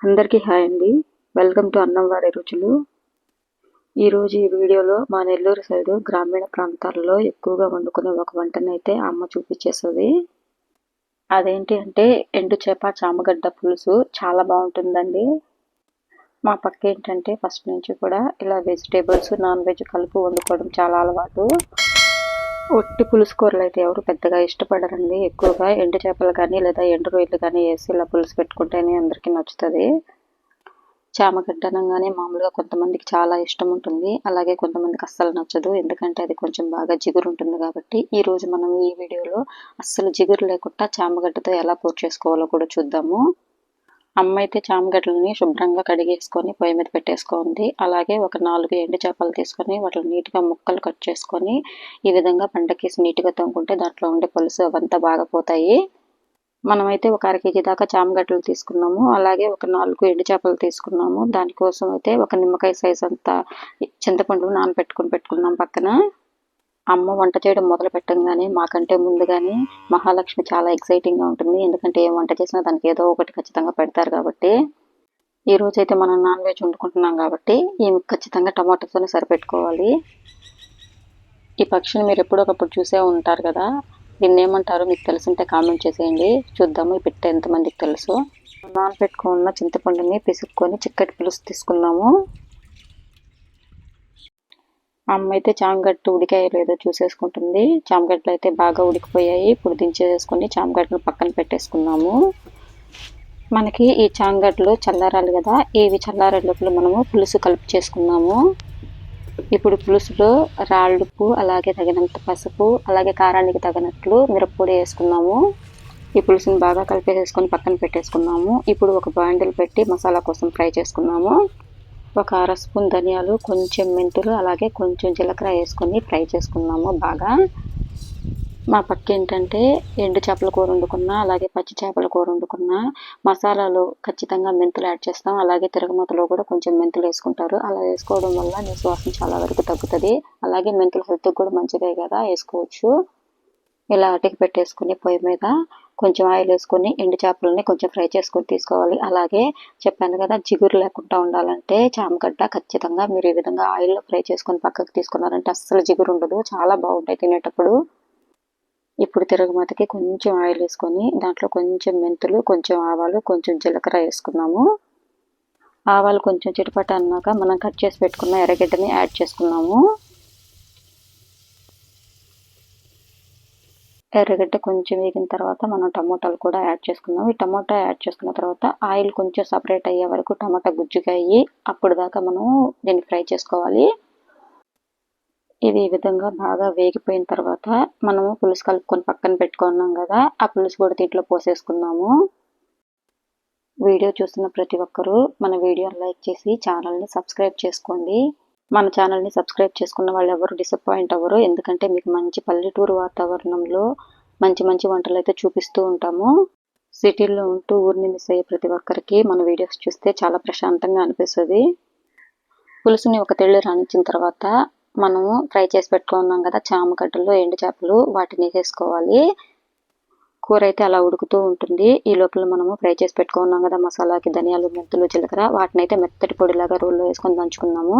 అందరికీ హాయ్ అండి. Welcome to అన్నం వాడే రుచులు ఈరోజు ఈ వీడియోలో మా నెల్లూరు సైడు గ్రామీణ ప్రాంతాలలో ఎక్కువగా వండుకునే ఒక వంటని అయితే అమ్మ చూపించేస్తుంది. అదేంటి అంటే ఎండు చేప చామగడ్డ పులుసు చాలా బాగుంటుందండి. మా పక్క ఏంటంటే ఫస్ట్ నుంచి కూడా ఇలా వెజిటేబుల్స్ నాన్ వెజ్ కలుపు వండుకోవడం చాలా అలవాటు. ఒట్టి పులుసు కూరలు అయితే ఎవరు పెద్దగా ఇష్టపడరండి. ఎక్కువగా ఎండు చేపలు కానీ లేదా ఎండు రొయ్యలు కానీ వేసి ఇలా పులుసు పెట్టుకుంటేనే అందరికీ నచ్చుతుంది. చామగడ్డ అనగానే మామూలుగా కొంతమందికి చాలా ఇష్టం ఉంటుంది. అలాగే కొంతమందికి అస్సలు నచ్చదు. ఎందుకంటే అది కొంచెం బాగా జిగురు ఉంటుంది కాబట్టి ఈరోజు మనం ఈ వీడియోలో అస్సలు జిగురు లేకుండా చామగడ్డతో ఎలా పూర్తి చేసుకోవాలో కూడా చూద్దాము. అమ్మ అయితే చామగడ్డలని శుభ్రంగా కడిగేసుకొని పొయ్యి మీద పెట్టేసుకోండి. అలాగే ఒక నాలుగు ఎండు చేపలు తీసుకొని వాటిని నీట్గా ముక్కలు కట్ చేసుకొని ఈ విధంగా పంటకేసి నీట్గా తొంగుకుంటే దాంట్లో ఉండే పులుసు అవంతా బాగా పోతాయి. మనమైతే ఒక అర కేజీ దాకా చామగడ్డలు తీసుకున్నాము. అలాగే ఒక నాలుగు ఎండు చేపలు తీసుకున్నాము. దానికోసం అయితే ఒక నిమ్మకాయ సైజ్ అంతా చింతపండు నానబెట్టుకుని పెట్టుకున్నాం పక్కన. అమ్మ వంట చేయడం మొదలు పెట్టంగానే మాకంటే ముందుగానే మహాలక్ష్మి చాలా ఎక్సైటింగ్గా ఉంటుంది. ఎందుకంటే ఏం వంట చేసినా దానికి ఏదో ఒకటి ఖచ్చితంగా పెడతారు కాబట్టి ఈ రోజైతే అయితే మనం నాన్ వెజ్ వండుకుంటున్నాం కాబట్టి ఈమె ఖచ్చితంగా టమాటోతోనే సరిపెట్టుకోవాలి. ఈ పక్షిని మీరు ఎప్పుడొకప్పుడు చూసే ఉంటారు కదా దీన్ని ఏమంటారు మీకు తెలుసుంటే కామెంట్ చేసేయండి. చూద్దాము ఈ పిట్ట ఎంతమందికి తెలుసు? నానబెట్టుకున్న చింతపండుని పిసుక్కొని చిక్కటి పులుసు తీసుకుందాము అమ్మ అయితే చామగడ్డ ఉడికాయో లేదో చూసేసుకుంటుంది. చామగడ్డలు అయితే బాగా ఉడికిపోయాయి. ఇప్పుడు దించేసుకొని చామగడ్డలు పక్కన పెట్టేసుకున్నాము మనకి ఈ చామగడ్డలు చల్లారాలి కదా. ఇవి చల్లారే లోపల మనము పులుసు కలుపు చేసుకున్నాము ఇప్పుడు పులుసులో రాళ్ళుప్పు అలాగే తగినంత పసుపు అలాగే కారానికి తగినట్లు మిరప్పొడి వేసుకున్నాము ఈ పులుసుని బాగా కలిపేసేసుకొని పక్కన పెట్టేసుకున్నాము ఇప్పుడు ఒక బాండిల్ పెట్టి మసాలా కోసం ఫ్రై చేసుకున్నాము ఒక అర స్పూన్ ధనియాలు కొంచెం మెంతులు అలాగే కొంచెం జీలకర్ర వేసుకొని ఫ్రై చేసుకున్నాము బాగా. మా పక్క ఏంటంటే ఎండు చేపల కూర వండుకున్న అలాగే పచ్చి చేపల కూర వండుకున్న మసాలాలు ఖచ్చితంగా మెంతులు యాడ్ చేస్తాం. అలాగే తిరగమూతలో కూడా కొంచెం మెంతులు వేసుకుంటారు. అలా వేసుకోవడం వల్ల నిశ్వాసం చాలా వరకు తగ్గుతుంది. అలాగే మెంతులు హెల్త్కి కూడా మంచిదే కదా వేసుకోవచ్చు. ఇలా అటికి పెట్టేసుకుని పొయ్యి మీద కొంచెం ఆయిల్ వేసుకొని ఎండు చేపలని కొంచెం ఫ్రై చేసుకొని తీసుకోవాలి. అలాగే చెప్పాను కదా జిగురు లేకుండా ఉండాలంటే చామగడ్డ ఖచ్చితంగా మీరు ఈ విధంగా ఆయిల్లో ఫ్రై చేసుకొని పక్కకు తీసుకున్నారంటే అస్సలు జిగురు ఉండదు. చాలా బాగుంటాయి తినేటప్పుడు. ఇప్పుడు తిరగమాతకి కొంచెం ఆయిల్ వేసుకొని దాంట్లో కొంచెం మెంతులు కొంచెం ఆవాలు కొంచెం జీలకర్ర వేసుకున్నాము. ఆవాలు కొంచెం చిటపట అన్నాక మనం కట్ చేసి పెట్టుకున్న ఎర్రగడ్డని యాడ్ చేసుకున్నాము. ఎర్రగడ్డ కొంచెం వేగిన తర్వాత మనం టమోటాలు కూడా యాడ్ చేసుకుందాం. ఈ టమోటా యాడ్ చేసుకున్న తర్వాత ఆయిల్ కొంచెం సపరేట్ అయ్యే వరకు టమాటా గుజ్జుగా అయ్యి అప్పుడు దాకా మనం దీన్ని ఫ్రై చేసుకోవాలి. ఇది ఈ విధంగా బాగా వేగిపోయిన తర్వాత మనము పులుసు కలుపుకొని పక్కన పెట్టుకున్నాం కదా ఆ పులుసు కూడా దీంట్లో పోసేసుకున్నాము వీడియో చూస్తున్న ప్రతి ఒక్కరూ మన వీడియోని లైక్ చేసి ఛానల్ని సబ్స్క్రైబ్ చేసుకోండి. మన ఛానల్ని సబ్స్క్రైబ్ చేసుకున్న వాళ్ళు ఎవరు డిసప్పాయింట్ అవ్వరు. ఎందుకంటే మీకు మంచి పల్లెటూరు వాతావరణంలో మంచి మంచి వంటలు అయితే చూపిస్తూ ఉంటాము. సిటీల్లో ఉంటూ ఊరిని మిస్ అయ్యే ప్రతి ఒక్కరికి మన వీడియోస్ చూస్తే చాలా ప్రశాంతంగా అనిపిస్తుంది. పులుసుని ఒక తెళ్ళు రాణించిన తర్వాత మనము ఫ్రై చేసి పెట్టుకున్నాం కదా చామగడ్డలు ఎండు చేపలు వాటిని వేసుకోవాలి. కూర అయితే అలా ఉడుకుతూ ఉంటుంది. ఈ లోపల మనము ఫ్రై చేసి పెట్టుకున్నాం కదా మసాలాకి ధనియాలు మెంతులు జీలకర్ర వాటిని అయితే మెత్తటి పొడిలాగా రోల్లో వేసుకొని దంచుకున్నాము.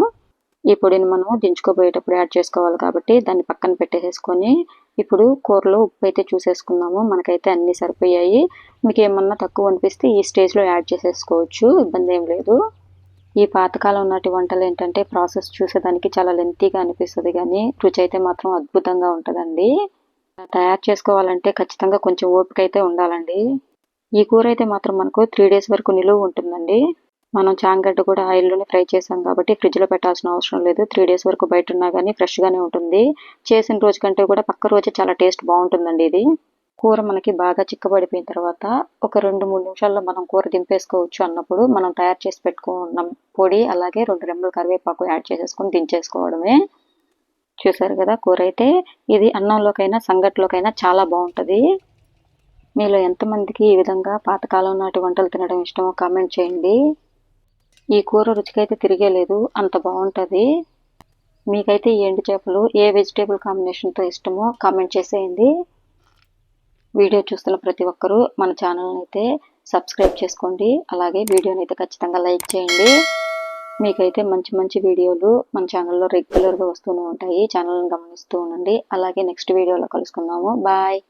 ఈ పొడిని మనం దించుకోబోయేటప్పుడు యాడ్ చేసుకోవాలి కాబట్టి దాన్ని పక్కన పెట్టేసేసుకొని ఇప్పుడు కూరలో ఉప్పు అయితే చూసేసుకున్నాము మనకైతే అన్నీ సరిపోయాయి. మీకు ఏమన్నా తక్కువ అనిపిస్తే ఈ స్టేజ్లో యాడ్ చేసేసుకోవచ్చు. ఇబ్బంది ఏం లేదు. ఈ పాతకాలం నాటి వంటలు ఏంటంటే ప్రాసెస్ చూసేదానికి చాలా లెంతీగా అనిపిస్తుంది కానీ రుచి అయితే మాత్రం అద్భుతంగా ఉంటుందండి. తయారు చేసుకోవాలంటే ఖచ్చితంగా కొంచెం ఓపిక అయితే ఉండాలండి. ఈ కూర అయితే మాత్రం మనకు త్రీ డేస్ వరకు నిలువ ఉంటుందండి. మనం చాంగడ్డ కూడా ఆయిల్లోనే ఫ్రై చేసాం కాబట్టి ఫ్రిడ్జ్లో పెట్టాల్సిన అవసరం లేదు. త్రీ డేస్ వరకు బయట ఉన్నా కానీ ఫ్రెష్గానే ఉంటుంది. చేసిన రోజు కంటే కూడా పక్క రోజే చాలా టేస్ట్ బాగుంటుందండి ఇది. కూర మనకి బాగా చిక్కబడిపోయిన తర్వాత ఒక రెండు మూడు నిమిషాల్లో మనం కూర దింపేసుకోవచ్చు అన్నప్పుడు మనం తయారు చేసి పెట్టుకున్న పొడి అలాగే రెండు రెమ్మల కరివేపాకు యాడ్ చేసేసుకొని దించేసుకోవడమే. చూసారు కదా కూర అయితే? ఇది అన్నంలోకైనా సంగట్లోకైనా చాలా బాగుంటుంది. మీలో ఎంతమందికి ఈ విధంగా పాతకాలం నాటి వంటలు తినడం ఇష్టమో కామెంట్ చేయండి. ఈ కూర రుచికైతే తిరిగేలేదు. అంత బాగుంటుంది. మీకైతే ఈ ఎండు చేపలు ఏ వెజిటేబుల్ కాంబినేషన్తో ఇష్టమో కామెంట్ చేసేయండి. వీడియో చూస్తున్న ప్రతి ఒక్కరూ మన ఛానల్ని అయితే సబ్స్క్రైబ్ చేసుకోండి. అలాగే వీడియోని అయితే ఖచ్చితంగా లైక్ చేయండి. మీకైతే మంచి మంచి వీడియోలు మన ఛానల్లో రెగ్యులర్గా వస్తూనే ఉంటాయి. ఛానల్ని గమనిస్తూ ఉండండి. అలాగే నెక్స్ట్ వీడియోలో కలుసుకుందాము. బాయ్.